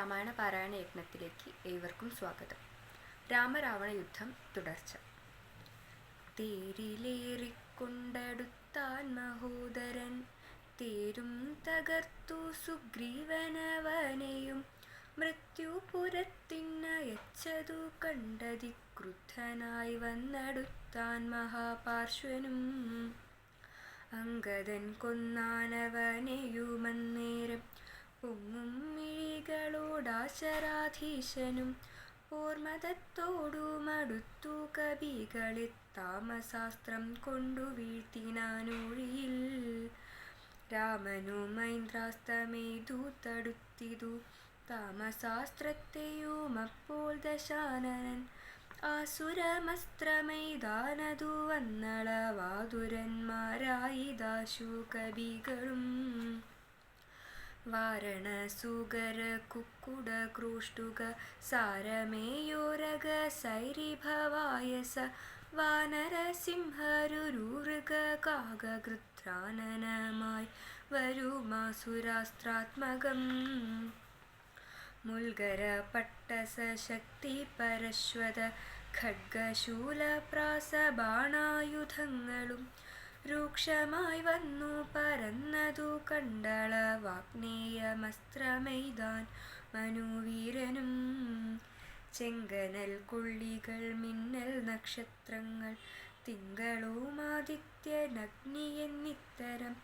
രാമായണ പാരായണ യജ്ഞത്തിലേക്ക് ഏവർക്കും സ്വാഗതം. രാമരാവണ യുദ്ധം തുടർച്ച. തേരിലേറിക്കൊണ്ടടുത്താൻ മഹോദരൻ തേരും തകർത്തു സുഗ്രീവനവനെയും മൃത്യുപുരത്തിനയച്ചതു കണ്ടതി ക്രുദ്ധനായി വന്നടുത്താൻ മഹാപാർശ്വനും. അങ്കദൻ കൊന്നാനവനെയുമന്നേരം പൊങ്ങും മിഴികളോടാശരാധീശനും ഓർമ്മതത്തോടു മടുത്തു കവികളെ താമശാസ്ത്രം കൊണ്ടു വീഴ്ത്തിനാനൊഴിയിൽ. രാമനു മൈന്ദ്രാസ്തമേ തടുത്തിതു താമശാസ്ത്രത്തെയും അപ്പോൾ ദശാനനൻ ആസുരമസ്ത്രമൈതാനതു വന്നളവാതുരന്മാരായി ദാശു കവികളും വാരണസുഗര കുക്കുട ക്രൂഷ്ടുക സാരമേയോരക സൈരിഭവായസ വാനരസിംഹരുരുക കാകൃത്രാനനമായി വരുമാസുരാസ്ത്രാത്മകം. മുൽഗര പട്ടസശക്തി പരശ്വത ഖഡ്ഗശൂലപ്രാസബാണായുധങ്ങളും രൂക്ഷമായി വന്നു പരന്നതു കണ്ടള വാഗ്നേയമസ്ത്രമെയ്താൻ മനുവീരനും. ചെങ്കനൽ കൊള്ളികൾ മിന്നൽ നക്ഷത്രങ്ങൾ തിങ്കളുമാദിത്യനഗ്നി എന്നിത്തരം.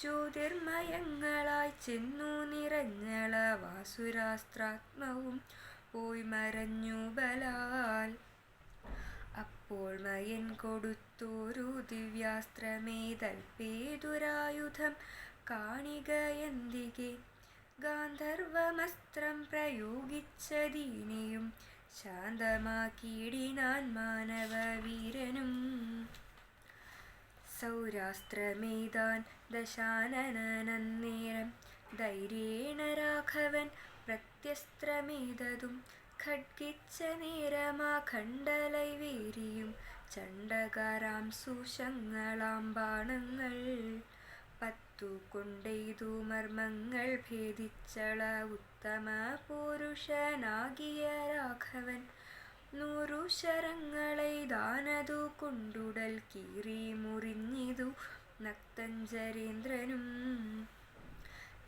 ജ്യോതിർമയങ്ങളായി ചെന്നു നിറഞ്ഞള വാസുരാസ്ത്രാത്മവും പോയി മറഞ്ഞു ബലാൽ. അപ്പോൾ മയൻ കൊടുത്തോരു ദിവ്യാസ്ത്രമേതൽപേതുരായുധം. കാണികയന്തികെ ഗാന്ധർവമസ്ത്രം പ്രയോഗിച്ചതീനെയും ശാന്തമാക്കിയിടിനാൻ മാനവവീരനും. സൗരാസ്ത്രമേതാൻ ദശാനനന്നേരം ധൈര്യേണ രാഘവൻ പ്രത്യസ്ത്രമേതതും ഖഡ്ഗിച്ച നേരമാ ചണ്ടകരാം സുശങ്ങളാം ബാണങ്ങൾ. പത്തു കൊണ്ടെയ്തു മർമ്മങ്ങൾ ഭേദിച്ചള ഉത്തമ പുരുഷനാകിയ രാഘവൻ. നൂറു ശരങ്ങളെ ദാനതു കൊണ്ടുടൽ കീറി മുറിഞ്ഞിതു നക്തഞ്ചരേന്ദ്രനും.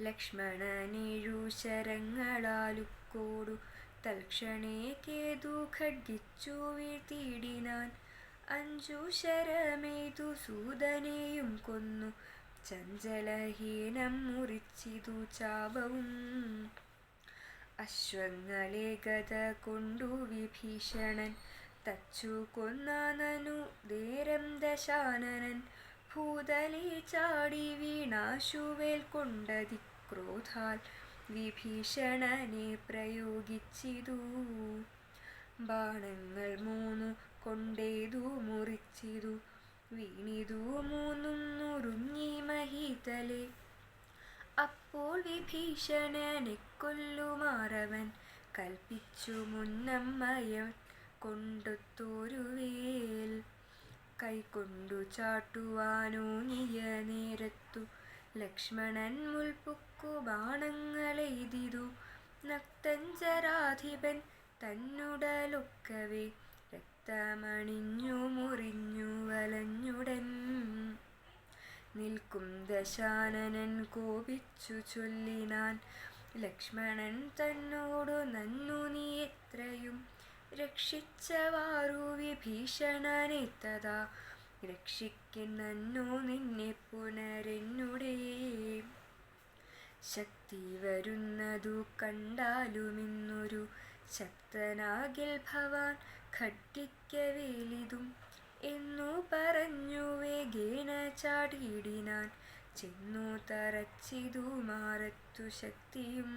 ലക്ഷ്മണനേഴു ശരങ്ങളാലുക്കോടു തൽക്ഷണേ കേതു ഖഡ്ഗിച്ചു വീഴ്ത്തിയിടിനാൻ. അഞ്ചു ശരമേതു സൂതനെയും കൊന്നു ചഞ്ചലഹീനം മുറിച്ചിതു ചാപവും. അശ്വങ്ങളെ ഗത കൊണ്ടു വിഭീഷണൻ. തച്ചു കൊന്നാനനു നേരം ദശാനനൻ. ഭൂതലി ചാടി വീണാശുവേൽ കൊണ്ടതി ക്രോധാൽ വിഭീഷണനെ പ്രയോഗിച്ചിതു. ബാണങ്ങൾ മൂന്നു കൊണ്ടേതു മുറിച്ചിതു. വീണിതു നുറുങ്ങി മഹീതലെ അപ്പോൾ വിഭീഷണനെ കൊല്ലുമാറവൻ കൽപ്പിച്ചു മുന്നമ്മയം കൊണ്ടൊത്തോരുവേൽ കൈകൊണ്ടു ചാട്ടുവാനൂങ്ങിയ നേരത്തു ലക്ഷ്മണൻ മുൽപ്പുക്കു ബാണങ്ങളെയ്തിതു. നക്തഞ്ചരാധിപൻ തന്നുടലൊക്കവേ. രക്തമണിഞ്ഞു മുറിഞ്ഞു വലഞ്ഞുടൻ. നിൽക്കും ദശാനനൻ കോപിച്ചു ചൊല്ലിനാൻ. ലക്ഷ്മണൻ തന്നോടു നന്നു നീ എത്രയും. രക്ഷിച്ചവാറു വിഭീഷണനെ തഥാ രക്ഷിക്കുന്നന്നു നിന്നെ പുനരെന്നുടേ. ശക്തി വരുന്നതു കണ്ടാലുമിന്നൊരു ശക്തനാകിൽ ഭവാൻ. ഖഡ്ഗിക്കവേലിതും എന്നു പറഞ്ഞു വേഗേന ചാടിയിടിനാൻ. ചെന്നു തറച്ചിതു മാറത്തു ശക്തിയും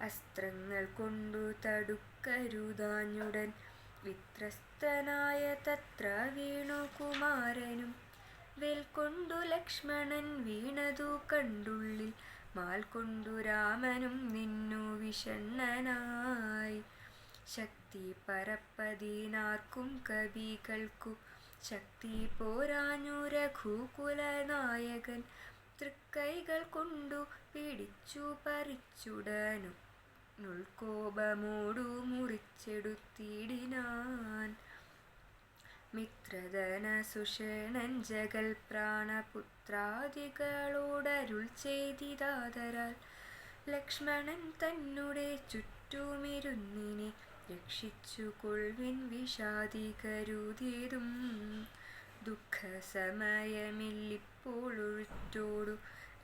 അസ്ത്രങ്ങൾ കൊണ്ടു തടുക്കരുതാഞ്ഞുടൻ. വിത്രസ്തനായ തത്ര വീണു കുമാരനും വേൽക്കൊണ്ടു ലക്ഷ്മണൻ വീണതു കണ്ടുള്ളിൽ. മാൽ കൊണ്ടു രാമനും നിന്നു വിഷണ്ണനായി. ശക്തി പരപ്പതിനാർക്കും കവികൾക്കും ശക്തി പോരാഞ്ഞു രഘുകുലനായകൻ. തൃക്കൈകൾ കൊണ്ടു പിടിച്ചു പറിച്ചുടനു. നുൾക്കോപമോടു മുറിച്ചെടുത്തിടിനാൻ. മിത്രധന സുഷേണൻ ജഗൽ പ്രാണപുത്രാദികളോടരുൾ ചെയ്തിതാതരാൽ. ലക്ഷ്മണൻ തന്നെ ചുറ്റുമിരുന്നിനെ രക്ഷിച്ചു കൊൾവിൻ വിഷാദികരുതേതും. ദുഃഖസമയമില്ലിപ്പോൾ ഒഴുറ്റോടു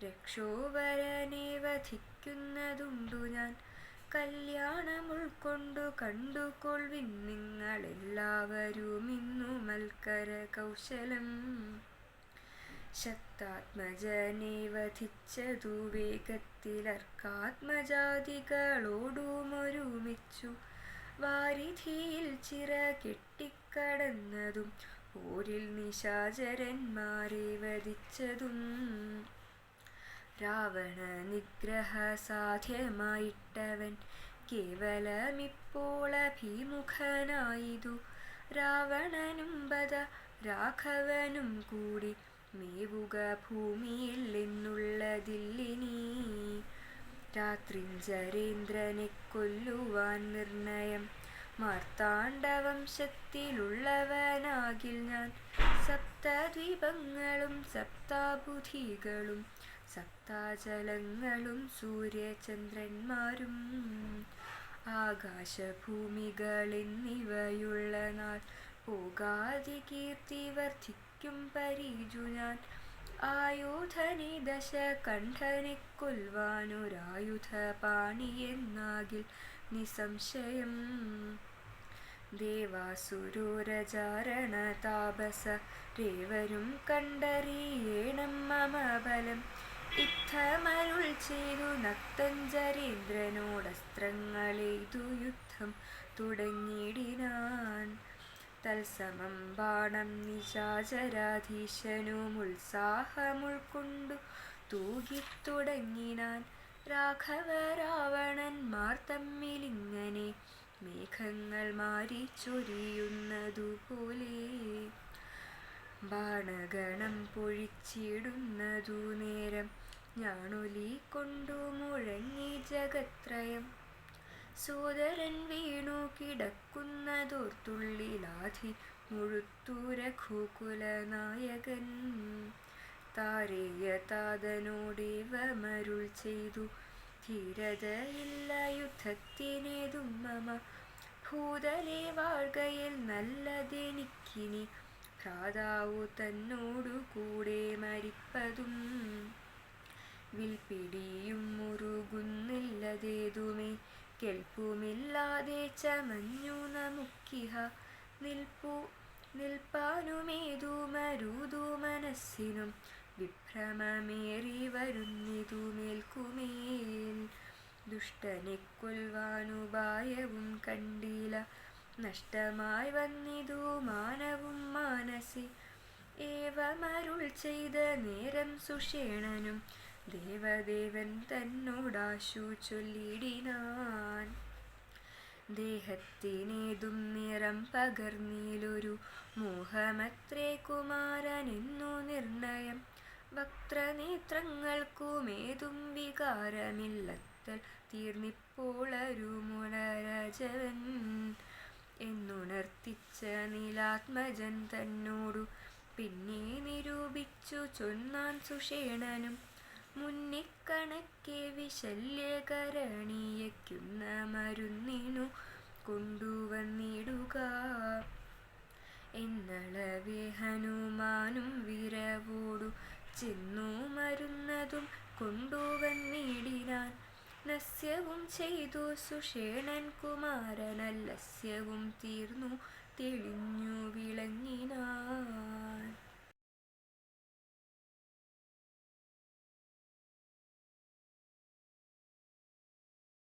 രക്ഷോവരനെ വധിക്കുന്നതുണ്ടു ഞാൻ. കല്യാണം ഉൾക്കൊണ്ടു കണ്ടുകൊൾവിൻ നിങ്ങളെല്ലാവരും ഇന്നു മൽക്കര കൗശലം ശക്താത്മജനെ വധിച്ചതു വേഗത്തിലർക്കാത്മജാതികളോടുമൊരുമിച്ചു. വാരിധിയിൽ ചിറ കെട്ടിക്കടന്നതും പോരിൽ നിശാചരന്മാരെ വധിച്ചതും. രാവണ നിഗ്രഹ സാധ്യമായിട്ടവൻ കേവലമിപ്പോൾ അഭിമുഖനായിതു. രാവണനും ബദ രാഘവനും കൂടി മേവുക ഭൂമിയിൽ എന്നുള്ളതില്ലിനി രാത്രിഞ്ചരേന്ദ്രനെ കൊല്ലുവാൻ നിർണയം. മാർത്താണ്ഡവംശത്തിലുള്ളവനാകിൽ ഞാൻ. സപ്തദ്വീപങ്ങളും സപ്താബുധികളും സപ്താചലങ്ങളും സൂര്യചന്ദ്രന്മാരും ആകാശഭൂമികളെന്നിവയുള്ള നാൾ. പോകാതി കീർത്തി വർദ്ധിക്കും പരീജു ഞാൻ. ആയുധനെ ദശ കണ്ഠനിക്കുൽവാനൊരായുധ പാണി പാണിയെന്നാകിൽ നിസംശയം. ദേവാസുരൂരചാരണ താപസ രേവരും കണ്ടറിയേണം മമ ബലം. ഇത്തമരുൾ ചെയ്തു നക്തഞ്ചരീന്ദ്രനോടസ്ത്രങ്ങളെയ്തു യുദ്ധം തുടങ്ങിയിടിനാൻ. തത്സമം ബാണം നിശാചരാധീശനും ഉത്സാഹമുൾക്കൊണ്ടു തൂകിത്തുടങ്ങിനാൻ രാഘവ രാവണന്മാർ തമ്മിലിങ്ങനെ മേഘങ്ങൾ മാറിച്ചൊരിയുന്നതുപോലെ ബാണഗണം പൊഴിച്ചിടുന്നതു നേരം ഞാണൊലി കൊണ്ടു മുഴങ്ങി ജഗത്രയം. സോദരൻ വീണു കിടക്കുന്നതോർത്തുള്ളിലാധി മുഴുത്തു രഘുകുലനായകൻ താരേയ താതനോടേവമരുൾ ചെയ്തു. ധീരതയില്ല യുദ്ധത്തിനേതും മമ. ഭൂതലെ വാഴ്കയിൽ നല്ലതെനിക്കിനി. ഭ്രാതാവു തന്നോടു കൂടെ മരിപ്പതും വിൽപിടിയും മുറുകുന്നില്ലതേതുമേ. കെൽപ്പുമില്ലാതെ ചമഞ്ഞു നമുക്കിഹ നിൽപ്പു നിൽപ്പാനുമേതു മരുതു മനസ്സിനും വിഭ്രമമേറി വരുന്നിതു മേൽക്കുമേൽ. ദുഷ്ടനെ കൊൽവാനുപായവും കണ്ടില്ല നഷ്ടമായി വന്നിതു മാനവും മാനസി. ഏവമരുൾ ചെയ്ത നേരം സുഷേണനും ദേവദേവൻ തന്നോടാശു ചൊല്ലിടിനാൻ. ദേഹത്തിനേതും നിറം പകർന്നീലൊരു മോഹമത്രേ കുമാരനെന്നു നിർണയം. വക്രനേത്രങ്ങൾക്കുമേതും വികാരമില്ലത്തൽ തീർന്നിപ്പോളൊരു മുളരജവൻ എന്നുണർത്തിച്ച നീലാത്മജൻ തന്നോടു പിന്നെ നിരൂപിച്ചു ചൊന്നാൻ സുഷേണനും മുന്നിക്കണക്കെ വിശല്യകരണീയക്കുന്ന മരുന്നിനു കൊണ്ടുവന്നിടുക. എന്നളവേ ഹനുമാനും വിരവോടു ചെന്നു മരുന്നതും കൊണ്ടുവന്നിടിനാൻ. നസ്യവും ചെയ്തു സുഷേണൻ കുമാരനല്ലസ്യവും തീർന്നു തെളിഞ്ഞു വിളങ്ങിനാൻ.